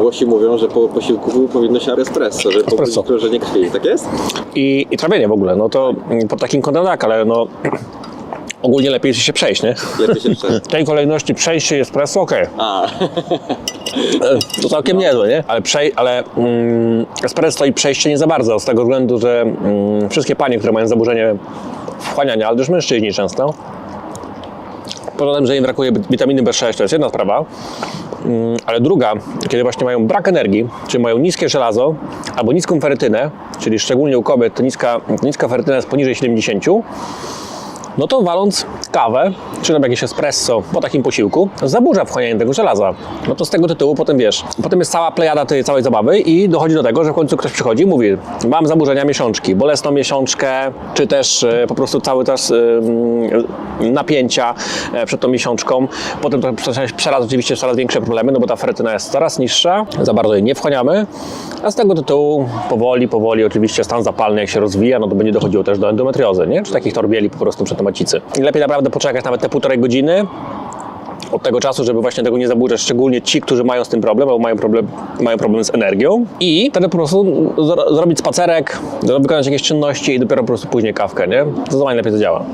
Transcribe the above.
Włosi mówią, że po posiłku powinno się espresso, żeby pobudzić krążenie krwi. Tak jest? I, i trawienie w ogóle, no to mm, pod takim kątem tak, ale no ogólnie lepiej się przejść, nie? Lepiej się przed. W tej kolejności przejście espresso, okej. A, To całkiem niezłe, nie? Ale, przej- ale mm, espresso i przejście nie za bardzo, z tego względu, że mm, wszystkie panie, które mają zaburzenie wchłaniania, ale też mężczyźni często, poza tym, że im brakuje witaminy B6, to jest jedna sprawa, Mm, ale druga, kiedy właśnie mają brak energii, czyli mają niskie żelazo albo niską ferytynę, czyli szczególnie u kobiet to niska, niska ferytyna jest poniżej 70, no to waląc kawę, czy tam jakieś espresso po takim posiłku, zaburza wchłanianie tego żelaza. No to z tego tytułu potem wiesz, potem jest cała plejada tej całej zabawy i dochodzi do tego, że w końcu ktoś przychodzi i mówi, mam zaburzenia miesiączki, bolesną miesiączkę, czy też e, po prostu cały czas e, napięcia e, przed tą miesiączką. Potem to prze- przeraz oczywiście coraz większe problemy, no bo ta ferytyna jest coraz niższa, za bardzo jej nie wchłaniamy, a z tego tytułu powoli, powoli oczywiście stan zapalny jak się rozwija, no to będzie dochodziło też do endometriozy, nie? Czy takich torbieli po prostu przy tomacicy. I lepiej naprawdę poczekać nawet te półtorej godziny, od tego czasu, żeby właśnie tego nie zaburzać, szczególnie ci, którzy mają z tym problem, albo mają problem, mają problem z energią i wtedy po prostu zro- zrobić spacerek, wykonać jakieś czynności i dopiero po prostu później kawkę, nie? Zdecydowanie lepiej to działa.